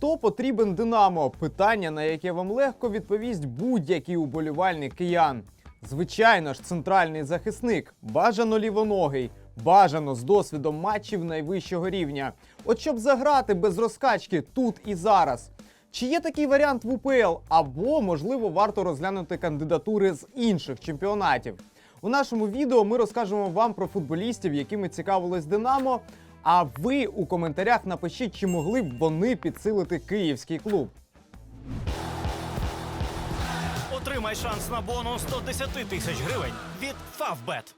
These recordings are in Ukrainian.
Хто потрібен Динамо? Питання, на яке вам легко відповість будь-який уболівальник киян. Звичайно ж, центральний захисник, бажано лівоногий, бажано з досвідом матчів найвищого рівня. От щоб заграти без розкачки тут і зараз. Чи є такий варіант в УПЛ, або можливо варто розглянути кандидатури з інших чемпіонатів? У нашому відео ми розкажемо вам про футболістів, якими цікавилось Динамо. А ви у коментарях напишіть, чи могли б вони підсилити київський клуб. Отримай шанс на бонус 110 тисяч гривень від Favbet.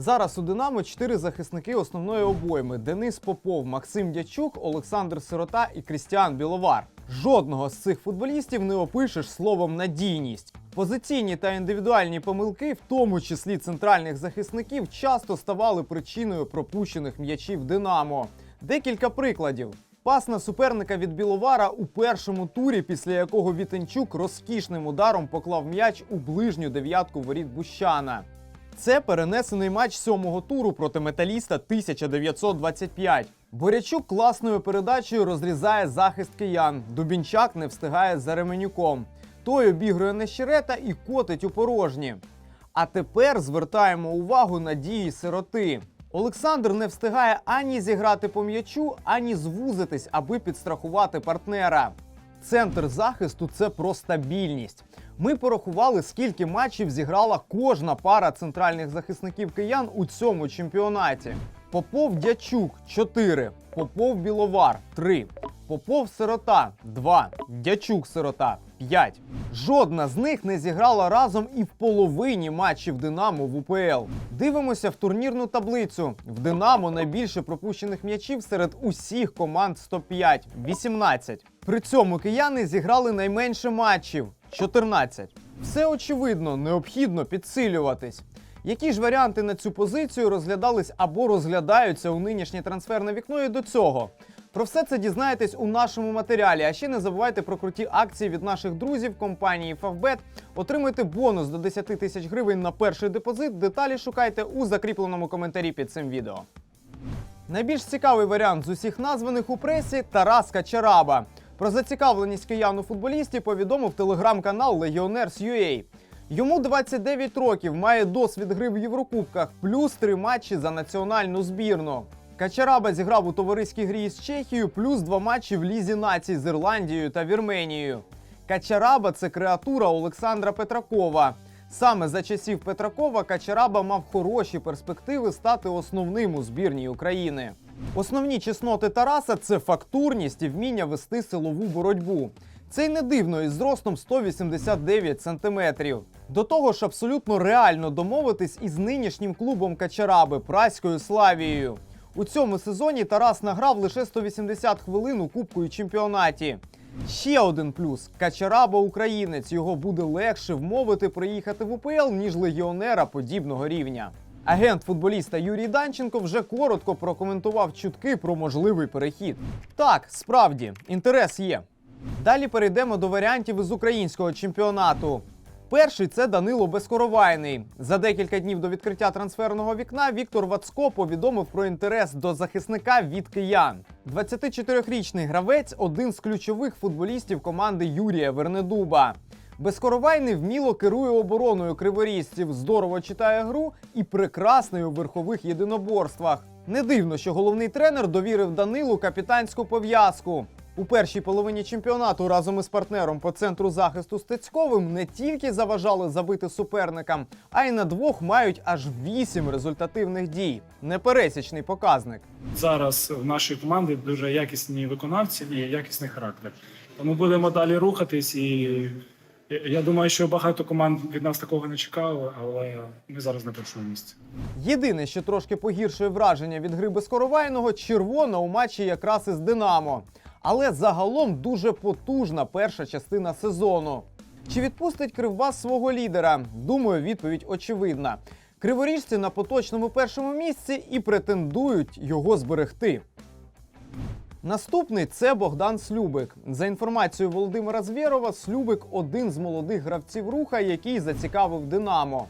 Зараз у Динамо чотири захисники основної обойми: Денис Попов, Максим Дячук, Олександр Сирота і Крістіан Біловар. Жодного з цих футболістів не опишеш словом надійність. Позиційні та індивідуальні помилки, в тому числі центральних захисників, часто ставали причиною пропущених м'ячів Динамо. Декілька прикладів. Пас на суперника від Біловара у першому турі, після якого Вітенчук розкішним ударом поклав м'яч у ближню дев'ятку воріт Бущана. Це перенесений матч сьомого туру проти металіста 1925. Борячук класною передачею розрізає захист киян. Дубінчак не встигає за Ременюком. Той обігрує Нещерета і котить у порожні. А тепер звертаємо увагу на дії сироти. Олександр не встигає ані зіграти по м'ячу, ані звузитись, аби підстрахувати партнера. Центр захисту це про стабільність. Ми порахували, скільки матчів зіграла кожна пара центральних захисників киян у цьому чемпіонаті. Попов Дячук 4, Попов Біловар 3, Попов Сирота 2, Дячук Сирота 5. Жодна з них не зіграла разом і в половині матчів Динамо в УПЛ. Дивимося в турнірну таблицю. В Динамо найбільше пропущених м'ячів серед усіх команд 105 18. При цьому кияни зіграли найменше матчів 14. Все очевидно, необхідно підсилюватись. Які ж варіанти на цю позицію розглядались або розглядаються у нинішнє трансферне вікно і до цього? Про все це дізнаєтесь у нашому матеріалі. А ще не забувайте про круті акції від наших друзів компанії Favbet. Отримайте бонус до 10 тисяч гривень на перший депозит. Деталі шукайте у закріпленому коментарі під цим відео. Найбільш цікавий варіант з усіх названих у пресі Тарас Качараба. Про зацікавленість киян у футболісті повідомив телеграм-канал Legioners.ua. Йому 29 років, має досвід гри в Єврокубках, плюс три матчі за національну збірну. Качараба зіграв у товариській грі з Чехією, плюс два матчі в Лізі націй з Ірландією та Вірменією. Качараба це креатура Олександра Петракова. Саме за часів Петракова Качараба мав хороші перспективи стати основним у збірній України. Основні чесноти Тараса це фактурність і вміння вести силову боротьбу. Це й не дивно із зростом 189 сантиметрів. До того ж, абсолютно реально домовитись із нинішнім клубом Качараби Праською Славією. У цьому сезоні Тарас награв лише 180 хвилин у Кубку і чемпіонаті. Ще один плюс: Качараба українець. Його буде легше вмовити приїхати в УПЛ, ніж легіонера подібного рівня. Агент футболіста Юрій Данченко вже коротко прокоментував чутки про можливий перехід. Так, справді, інтерес є. Далі перейдемо до варіантів із українського чемпіонату. Перший це Данило Безкоровайний. За декілька днів до відкриття трансферного вікна Віктор Вацко повідомив про інтерес до захисника від киян. 24-річний гравець один з ключових футболістів команди Юрія Вернедуба. Безкоровайний вміло керує обороною криворізців, здорово читає гру і прекрасний у верхових єдиноборствах. Не дивно, що головний тренер довірив Данилу капітанську пов'язку. У першій половині чемпіонату разом із партнером по центру захисту Стецьковим не тільки заважали забити суперникам, а й на двох мають аж вісім результативних дій. Непересічний показник. Зараз в нашій команді дуже якісні виконавці і якісний характер. Тому будемо далі рухатись, і я- думаю, що багато команд від нас такого не чекало, але ми зараз на першому місці. Єдине, що трошки погіршує враження від гри безкоровайного, червона у матчі якраз із Динамо. Але загалом дуже потужна перша частина сезону. Чи відпустить Кривбас свого лідера? Думаю, відповідь очевидна. Криворіжці на поточному першому місці і претендують його зберегти. Наступний це Богдан Слюбик. За інформацією Володимира Звєрова, Слюбик один з молодих гравців руха, який зацікавив Динамо.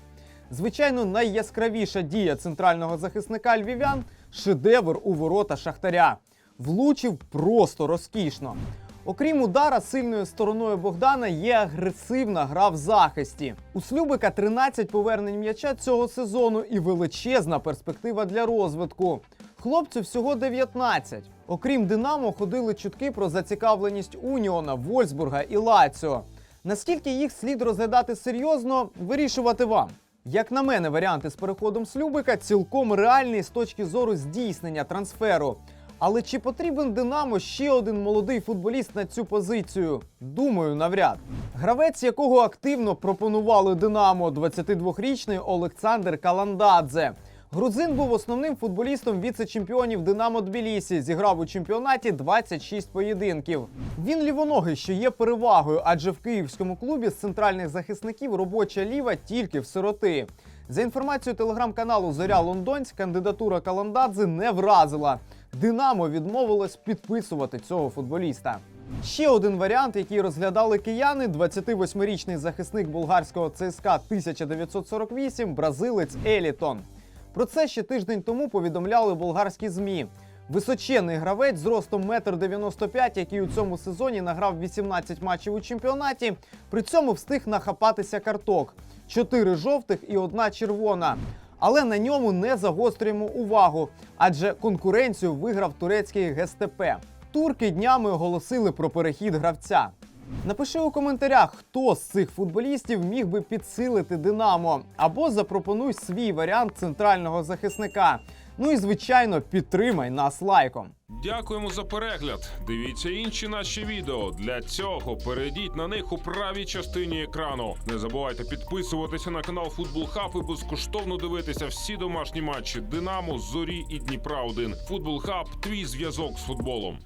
Звичайно, найяскравіша дія центрального захисника львів'ян шедевр у ворота Шахтаря. влучив просто розкішно. Окрім удара, сильною стороною Богдана є агресивна гра в захисті. У Слюбика 13 повернень м'яча цього сезону і величезна перспектива для розвитку. Хлопцю всього 19. Окрім Динамо, ходили чутки про зацікавленість Уніона, Вольсбурга і Лаціо. Наскільки їх слід розглядати серйозно, вирішувати вам. Як на мене, варіанти з переходом Слюбика цілком реальні з точки зору здійснення трансферу. Але чи потрібен Динамо ще один молодий футболіст на цю позицію? Думаю, навряд. Гравець, якого активно пропонували Динамо, 22-річний Олександр Каландадзе. Грузин був основним футболістом віце-чемпіонів Динамо Тбілісі. Зіграв у чемпіонаті 26 поєдинків. Він лівоногий, що є перевагою, адже в київському клубі з центральних захисників робоча ліва тільки в сироти. За інформацією телеграм-каналу Зоря Лондонськ, кандидатура Каландадзе не вразила. Динамо відмовилось підписувати цього футболіста. Ще один варіант, який розглядали кияни: 28-річний захисник болгарського ЦСКА 1948, бразилець Елітон. Про це ще тиждень тому повідомляли болгарські змі. Височенний гравець з ростом 1,95 м, який у цьому сезоні награв 18 матчів у чемпіонаті, при цьому встиг нахапатися карток: 4 жовтих і одна червона. Але на ньому не загострюємо увагу, адже конкуренцію виграв турецький ГСТП. Турки днями оголосили про перехід гравця. Напиши у коментарях, хто з цих футболістів міг би підсилити Динамо, або запропонуй свій варіант центрального захисника. Ну і звичайно, підтримай нас лайком. Дякуємо за перегляд. Дивіться інші наші відео. Для цього перейдіть на них у правій частині екрану. Не забувайте підписуватися на канал Футбол Хаб і безкоштовно дивитися всі домашні матчі Динамо, Зорі і Дніпра 1 Футбол Хаб твій зв'язок з футболом.